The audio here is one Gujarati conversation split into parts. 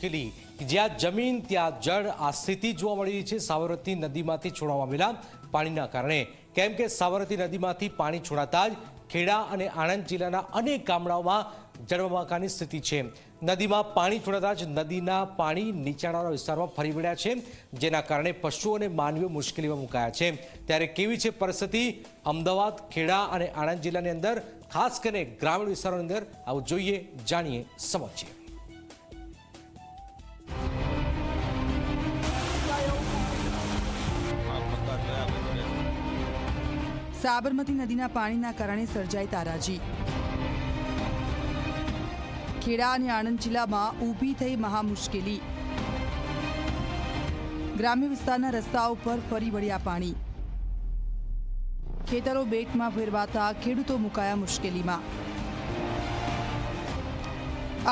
મુશ્કેલી જ્યાં જમીન, ત્યાં જળ આ સ્થિતિ જોવા મળી રહી છે. સાબરમતી નદીમાંથી છોડવામાં આવેલા પાણીના કારણે. કેમ કે સાબરમતી નદીમાંથી પાણી છોડાતા જ ખેડા અને આણંદ જિલ્લાના અનેક ગામડાઓમાં જળબંબાકારની સ્થિતિ છે. નદીમાં પાણી છોડાતા જ નદીના પાણી નીચાણવાળા વિસ્તારમાં ફરી વળ્યા છે, જેના કારણે પશુઓ અને માનવીઓ મુશ્કેલીમાં મુકાયા છે. ત્યારે કેવી છે પરિસ્થિતિ? અમદાવાદ, ખેડા અને આણંદ જિલ્લાની અંદર, ખાસ કરીને ગ્રામીણ વિસ્તારોની અંદર, આવું જોઈએ, જાણીએ, સમજીએ. સાબરમતી નદીના પાણીના કારણે સર્જાઈ તારાજી. ખેડા અને આણંદ જિલ્લામાં ઊભી થઈ મહા મુશ્કેલી ગ્રામ્ય વિસ્તારના રસ્તાઓ પર ફરી વળ્યા પાણી. ખેતરો બેટમાં ફેરવાતા ખેડૂતો મુકાયા મુશ્કેલીમાં.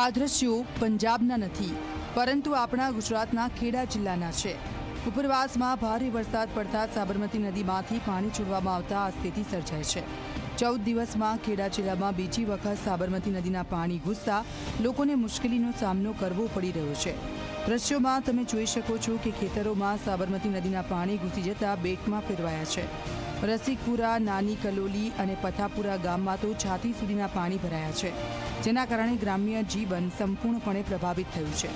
આ દ્રશ્યો પંજાબના નથી, પરંતુ આપણા ગુજરાતના ખેડા જિલ્લાના છે. ઉપરવાસમાં ભારે વરસાદ પડતા સાબરમતી નદીમાંથી પાણી છોડવામાં આવતા આ સ્થિતિ સર્જાય છે. ચૌદ દિવસમાં ખેડા જિલ્લામાં બીજી વખત સાબરમતી નદીના પાણી ઘૂસતા લોકોને મુશ્કેલીનો સામનો કરવો પડી રહ્યો છે. દ્રશ્યોમાં તમે જોઈ શકો છો કે ખેતરોમાં સાબરમતી નદીના પાણી ઘૂસી જતા બેટમાં ફેરવાયા છે. રસિકપુરા, નાની કલોલી અને પથાપુરા ગામમાં તો છાતી સુધીના પાણી ભરાયા છે, જેના કારણે ગ્રામ્ય જીવન સંપૂર્ણપણે પ્રભાવિત થયું છે.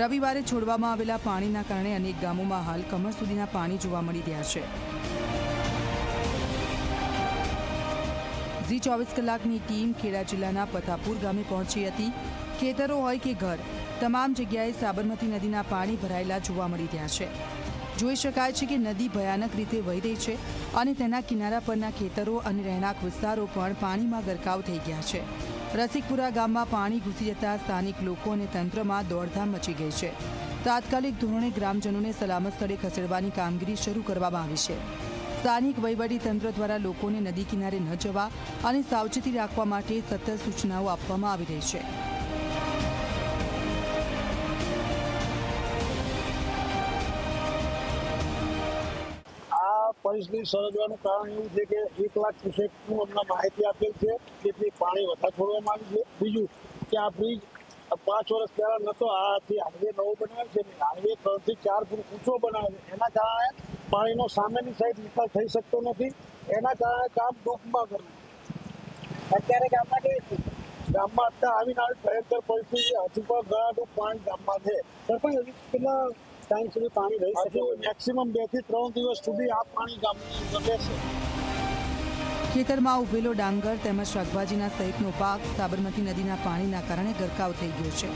રવિવારે છોડવામાં આવેલા પાણીના કારણે અનેક ગામોમાં હાલ કમર સુધીના પાણી જોવા મળી રહ્યા છે. ઝી ચોવીસ કલાકની ટીમ ખેડા જિલ્લાના પથાપુર ગામે પહોંચી હતી. ખેતરો હોય કે ઘર, તમામ જગ્યાએ સાબરમતી નદીના પાણી ભરાયેલા જોવા મળી રહ્યા છે. જોઈ શકાય છે કે નદી ભયાનક રીતે વહી રહી છે અને તેના કિનારા પરના ખેતરો અને રહેણાંક વિસ્તારો પણ પાણીમાં ગરકાવ થઈ ગયા છે. રસિકપુરા ગામમાં પાણી ઘૂસી જતા સ્થાનિક લોકો અને તંત્રમાં દોડધામ મચી ગઈ છે. તાત્કાલિક ધોરણે ગ્રામજનોને સલામત સ્થળે ખસેડવાની કામગીરી શરૂ કરવામાં આવી છે. સ્થાનિક વહીવટી તંત્ર દ્વારા લોકોને નદી કિનારે ન જવા અને સાવચેતી રાખવા માટે સતત સૂચનાઓ આપવામાં આવી રહી છે. આ પરિસ્થિતિ કારણ એવું છે કે એક લાખ ક્યુસેકનું અમને માહિતી આપેલ છે, જેથી પાણી વધારે છોડવામાં આવ્યું છે. બીજું કે આ બ્રિજ પાંચ વર્ષ પહેલા નતો આ જે હાઈવે નવો બનાવ્યો છે હાઈવે ત્રણથી ચાર ફૂટ ઊંચો બનાવ્યો એના કારણે પાણીનો સામેની સાઈડ નિકાલ થઈ શકતો નથી. એના કારણે કામ ટૂંકમાં કરવું અત્યારે ગામમાં કેવી સ્થિતિ? ગામમાં અત્યારે આવીને આવી ભયંકર પરિસ્થિતિ હજુ પણ ઘણા પાણી ગામમાં છે. સરપંચ હજુ કેટલા ટાઈમ સુધી પાણી રહી શકે. મેક્સિમમ બેથી ત્રણ દિવસ સુધી આ પાણી ગામની અંદર રહેશે. ખેતરમાં ઉભેલો ડાંગર તેમજ શાકભાજીના સહિતનો પાક સાબરમતી નદીના પાણીના કારણે ગરકાવ થઈ ગયો છે.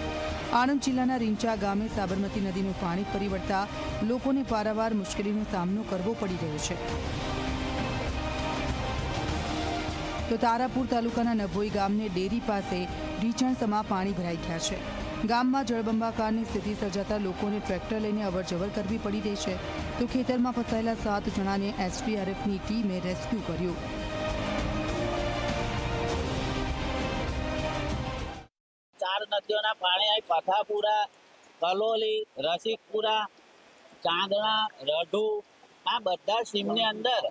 આણંદ જિલ્લાના રીંચા ગામે સાબરમતી નદીનું પાણી ફરી વળતા લોકોને પારાવાર મુશ્કેલીનો સામનો કરવો પડી રહ્યો છે. તો તારાપુર તાલુકાના નભોઈ ગામને ડેરી પાસે ઢીચણસમાં પાણી ભરાઈ ગયા છે. ગામમાં જળબંબાકારની સ્થિતિ સર્જાતા લોકોને ટ્રેક્ટર લઈને અવરજવર કરવી પડી રહી છે. તો ખેતરમાં ફસાયેલા સાત જણાને એસડીઆરએફની ટીમે રેસ્ક્યુ કર્યું. ચાર નદીઓના પાણી અહીં પથાપુરા કલોલી રસિકપુરા, ચાંદણા, રઢુ, આ બધા સીમની અંદર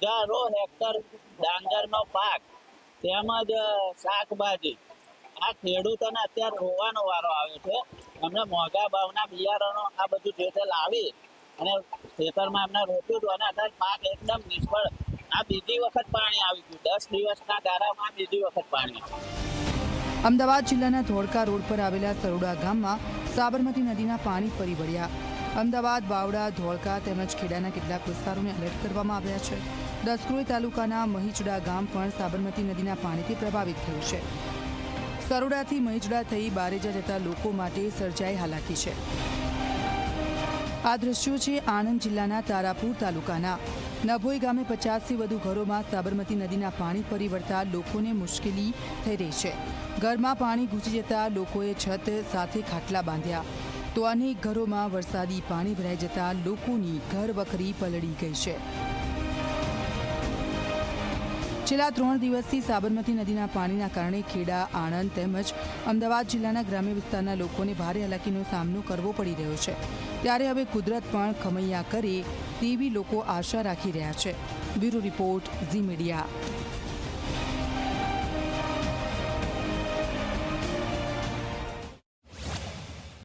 હજારો હેક્ટર ડાંગરનો પાક તેમજ શાકભાજી આ ખેડૂતોને અત્યારે રોવાનો વારો આવે છે. એમને મોંઘા ભાવના બિયારણો આ બધું જે તે લાવી અને ખેતરમાં એમને રોપ્યું હતું અને અત્યારે પાક એકદમ નિષ્ફળ. આ બીજી વખત પાણી આવી ગયું. દસ દિવસના ગાળામાં બીજી વખત પાણી અમદાવાદ જિલ્લાના ધોળકા રોડ પર આવેલા સરોડા ગામમાં સાબરમતી નદીના પાણી ફરી વળ્યા. અમદાવાદ, બાવડા, ધોળકા તેમજ ખેડાના કેટલાક વિસ્તારોને એલર્ટ કરવામાં આવ્યા છે. દસક્રોઈ તાલુકાના મહીચડા ગામ પણ સાબરમતી નદીના પાણીથી પ્રભાવિત થયું છે. સરોડાથી મહીચડા થઈ બારેજા જતા લોકો માટે સર્જાઈ હાલાકી છે. આ દ્રશ્યો છે આણંદ જિલ્લાના તારાપુર તાલુકાના. નભોઈ ગામે પચાસથી વધુ ઘરોમાં સાબરમતી નદીના પાણી ફરી વળતા લોકોને મુશ્કેલી થઈ રહી છે. ઘરમાં પાણી ઘૂસી જતા લોકોએ છત સાથે ખાટલા બાંધ્યા. તો અનેક ઘરોમાં વરસાદી પાણી ભરાઈ જતા લોકોની ઘર વખરી પલળી ગઈ છે. છેલ્લા ત્રણ દિવસથી સાબરમતી નદીના પાણીના કારણે ખેડા, આણંદ તેમજ અમદાવાદ જિલ્લાના ગ્રામ્ય વિસ્તારના લોકોને ભારે હાલાકીનો સામનો કરવો પડી રહ્યો છે. ત્યારે હવે કુદરત પણ ખમૈયા કરે તેવી લોકો આશા રાખી રહ્યા છે. Bureau report Zee media.